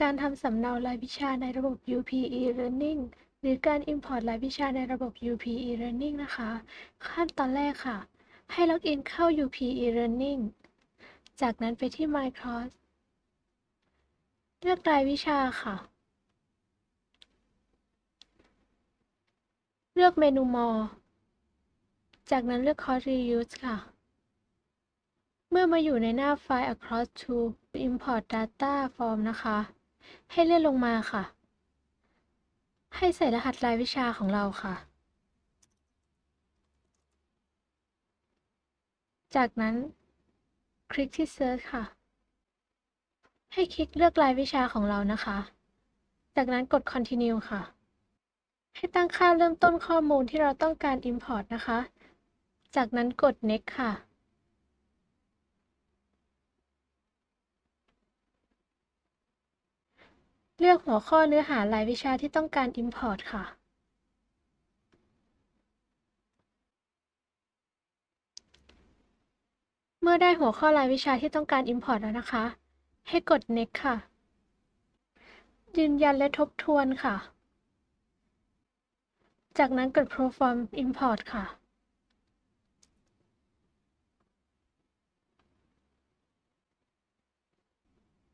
การทำสำเนารายวิชาในระบบ UP e-learning หรือการ import รายวิชาในระบบ UP e-learning นะคะ ขั้นตอนแรกค่ะ ให้ล็อกอินเข้า UP e-learning จากนั้นไปที่ My Course เลือกรายวิชาค่ะ เลือกเมนู More จากนั้นเลือก Course Reuse ค่ะ เมื่อมาอยู่ในหน้าไฟล์ across to import data form นะคะ ให้เลื่อนลงมาค่ะ ให้ใส่รหัสรายวิชาของเราค่ะ จากนั้น คลิกที่ search ค่ะ ให้คลิกเลือกรายวิชาของเรานะคะ จากนั้นกด continue ค่ะ ให้ตั้งค่าเริ่มต้นข้อมูลที่เราต้องการ import นะคะ จากนั้นกด next ค่ะ เลือกหัวข้อเนื้อหารายวิชาที่ต้องการ Import ค่ะ เมื่อได้หัวข้อรายวิชาที่ต้องการ Import แล้วนะคะ ให้กด Next ค่ะ ยืนยันและทบทวนค่ะ จากนั้นกด Perform Import ค่ะ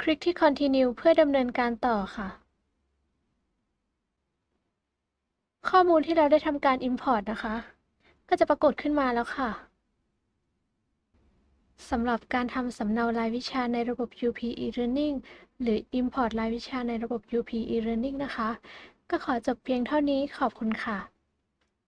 คลิกที่ Continue เพื่อดำเนินการต่อค่ะ ข้อมูลที่เราได้ทำการ Import นะคะ ก็จะปรากฏขึ้นมาแล้วค่ะสำหรับการทำสำเนารายวิชาในระบบ UP e-learning หรือ Import รายวิชาในระบบ UP e-learning นะคะ ก็ขอจบเพียงเท่านี้ขอบคุณค่ะ